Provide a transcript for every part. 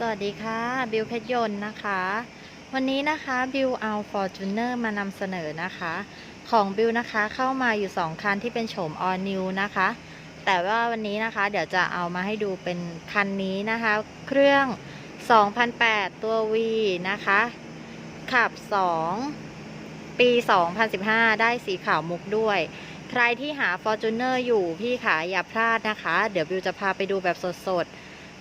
สวัสดีค่ะ บิวเพชรยนต์นะคะ วันนี้นะคะบิวเอา Fortuner มานำเสนอนะคะ ของบิวนะคะเข้ามาอยู่ 2 คันที่เป็นโฉม All New นะคะ แต่ว่าวันนี้นะคะเดี๋ยวจะเอามาให้ดูเป็นคันนี้นะคะ เครื่อง 2008 ตัว V นะคะ ขับ 2 ปี 2015 ได้สีขาวมุกด้วย ใครที่หา Fortuner อยู่พี่ขาอย่าพลาดนะคะ เดี๋ยวบิวจะพาไปดูแบบสดๆ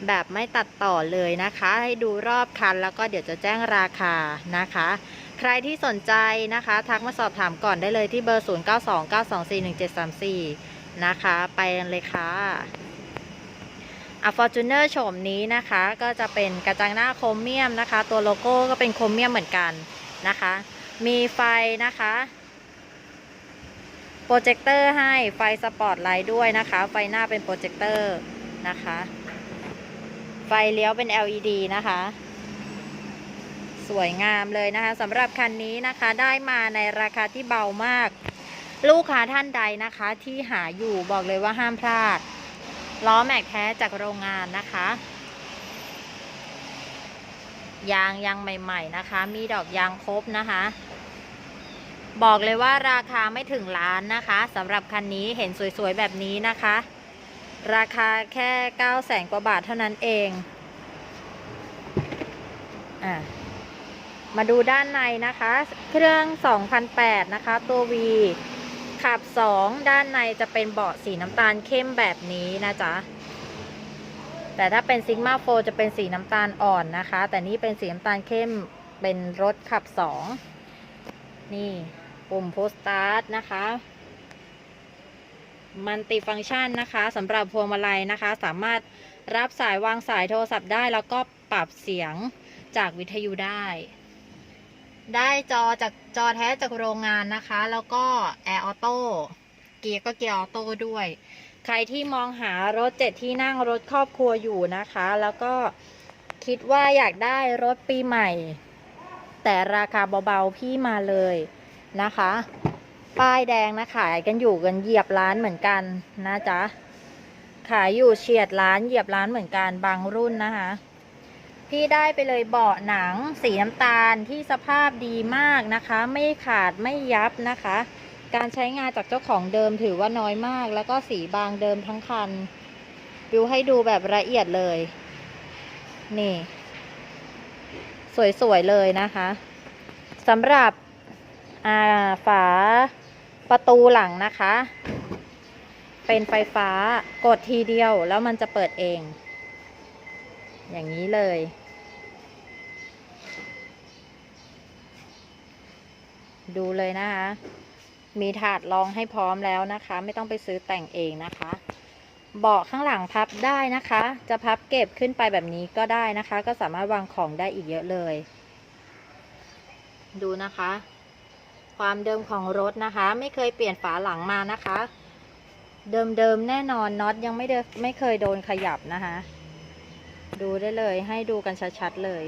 แบบไม่ตัดต่อเลยนะคะ ให้ดูรอบคันแล้วก็เดี๋ยวจะแจ้งราคานะคะ ใครที่สนใจนะคะ ทักมาสอบถามก่อนได้เลยที่เบอร์ 0929241734 นะคะ ไปเลยค่ะอะ Fortuner โฉมนี้นะคะ ก็จะเป็นกระจังหน้าโครเมียมนะคะ ตัวโลโก้ก็เป็นโครเมียมเหมือนกันนะคะ มีไฟนะคะโปรเจคเตอร์ให้ไฟสปอตไลท์ด้วยนะคะ ไฟหน้าเป็นโปรเจคเตอร์นะคะ ฟเลี้ยวเป็น LED นะคะ สวยงามเลยนะคะสำหรับคันนี้นะคะได้มาในราคาที่เบามาก ลูกค้าท่านใดนะคะที่หาอยู่บอกเลยว่าห้ามพลาด ล้อแม็กแท้จากโรงงานนะคะ ยางยังใหม่ ๆนะคะ มีดอกยางครบนะคะ บอกเลยว่าราคาไม่ถึงล้านนะคะสำหรับคันนี้เห็นสวยๆแบบนี้นะคะ ราคาแค่9 0 0แสนกว่าบาทเท่านั้นเอง อะมาดูด้านในนะคะ เครื่อง 2008 นะคะ ตัว V ขับ 2 ด้านในจะเป็นเบาะสีน้ำตาลเข้มแบบนี้นะจ๊ะ แต่ถ้าเป็น Sigma 4จะเป็นสีน้ำตาลอ่อนนะคะ แต่นี่เป็นสีน้ำตาลเข้มเป็นรถขับ 2 นี่ ปุ่มโพสตาร์ทนะคะ มันติฟังก์ชันนะคะสำหรับพวงมาลัยนะคะ สามารถรับสายวางสายโทรศัพท์ได้ แล้วก็ปรับเสียงจากวิทยุได้ ได้จอจากจอแท้จากโรงงานนะคะ แล้วก็แอร์ออโต้เกียร์ก็เกียร์ออโต้ด้วย ใครที่มองหารถเจ็ดที่นั่งรถครอบครัวอยู่นะคะ แล้วก็คิดว่าอยากได้รถปีใหม่ แต่ราคาเบาๆพี่มาเลยนะคะ ป้ายแดงนะขายกันอยู่กันเหยียบร้านเหมือนกันนะจ๊ะ ขายอยู่เฉียดร้านเหยียบร้านเหมือนกันบางรุ่นนะคะ พี่ได้ไปเลยเบาะหนังสีน้ำตาลที่สภาพดีมากนะคะ ไม่ขาดไม่ยับนะคะ การใช้งานจากเจ้าของเดิมถือว่าน้อยมาก แล้วก็สีบางเดิมทั้งคันวิวให้ดูแบบละเอียดเลย นี่ สวยๆเลยนะคะสำหรับอาฝา ประตูหลังนะคะ เป็นไฟฟ้ากดทีเดียวแล้วมันจะเปิดเอง อย่างนี้เลย ดูเลยนะคะ มีถาดรองให้พร้อมแล้วนะคะ ไม่ต้องไปซื้อแต่งเองนะคะเบาะข้างหลังพับได้นะคะ จะพับเก็บขึ้นไปแบบนี้ก็ได้นะคะ ก็สามารถวางของได้อีกเยอะเลย ดูนะคะ ความเดิมของรถนะคะ ไม่เคยเปลี่ยนฝาหลังมานะคะ เดิมๆแน่นอนน็อตยังไม่เดไม่เคยโดนขยับนะคะ ดูได้เลยให้ดูกันชัดๆเลย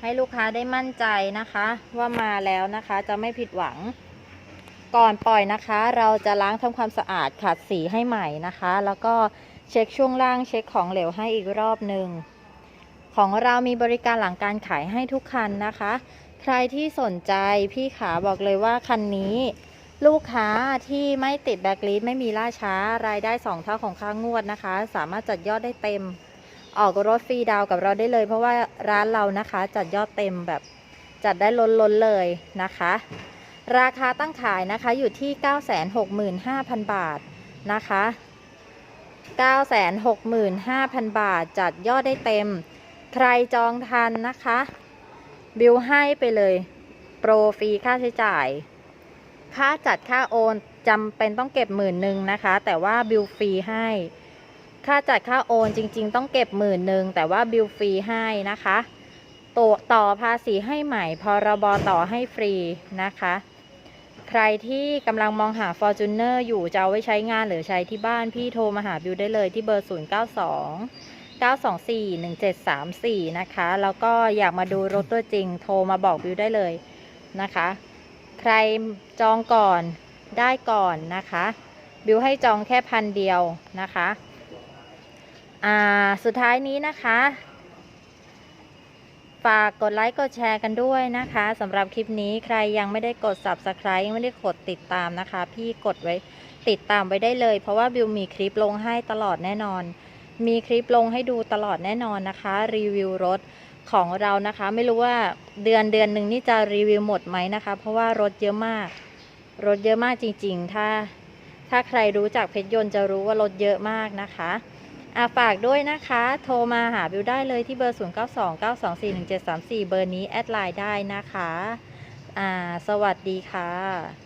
ให้ลูกค้าได้มั่นใจนะคะ ว่ามาแล้วนะคะจะไม่ผิดหวัง ก่อนปล่อยนะคะ เราจะล้างทำความสะอาดขัดสีให้ใหม่นะคะ แล้วก็เช็คช่วงล่างเช็คของเหลวให้อีกรอบหนึ่งของเรามีบริการหลังการขายให้ทุกคันนะคะ ใครที่สนใจพี่ขาบอกเลยว่าคันนี้ ลูกค้าที่ไม่ติดแบ็กลิสไม่มีล่าช้ารายได้ 2 เท่าของค่างวดนะคะ สามารถจัดยอดได้เต็ม ออกรถฟรีดาวกับเราได้เลย เพราะว่าร้านเรานะคะ จัดยอดเต็มแบบจัดได้ล้นๆเลยนะคะ ราคาตั้งขายนะคะอยู่ที่ 965,000 บาทนะคะ 965,000 บาท จัดยอดได้เต็ม ใครจองทันนะคะ บิวให้ไปเลย โปรฟรีค่าใช้จ่าย ค่าจัดค่าโอนจำเป็นต้องเก็บหมื่นหนึ่งนะคะ แต่ว่าบิลฟรีให้ ค่าจัดค่าโอนจริง ๆ ต้องเก็บหมื่นหนึ่งแต่ว่าบิลฟรีให้นะคะตัวต่อภาษีให้ใหม่พรบต่อให้ฟรีนะคะ ใครที่กำลังมองหา Fortuner อยู่จะเอาไว้ใช้งานหรือใช้ที่บ้านพี่โทรมาหาบิวได้เลยที่เบอร์ 092 924 1734 นะคะ แล้วก็อยากมาดูรถตัวจริงโทรมาบอกบิวได้เลยนะคะ ใครจองก่อนได้ก่อนนะคะบิวให้จองแค่พันเดียวนะคะอ่าสุดท้ายนี้นะคะ ฝากกดไลค์กดแชร์กันด้วยนะคะสำหรับคลิปนี้ใครยังไม่ได้กด subscribe ยังไม่ได้กดติดตามนะคะ พี่กดไว้ติดตามไว้ได้เลย เพราะว่าบิวมีคลิปลงให้ตลอดแน่นอน มีคลิปลงให้ดูตลอดแน่นอนนะคะ รีวิวรถของเรานะคะ ไม่รู้ว่าเดือนเดือนหนึ่งนี่จะรีวิวหมดไหมนะคะ เพราะว่ารถเยอะมาก รถเยอะมากจริง ๆ ถ้า ถ้าใครรู้จักเพชรยนต์จะรู้ว่ารถเยอะมากนะคะอะฝากด้วยนะคะ โทรมาหาบิวได้เลยที่เบอร์ 0929241734 เบอร์นี้แอดไลน์ได้นะคะ อ่า สวัสดีค่ะ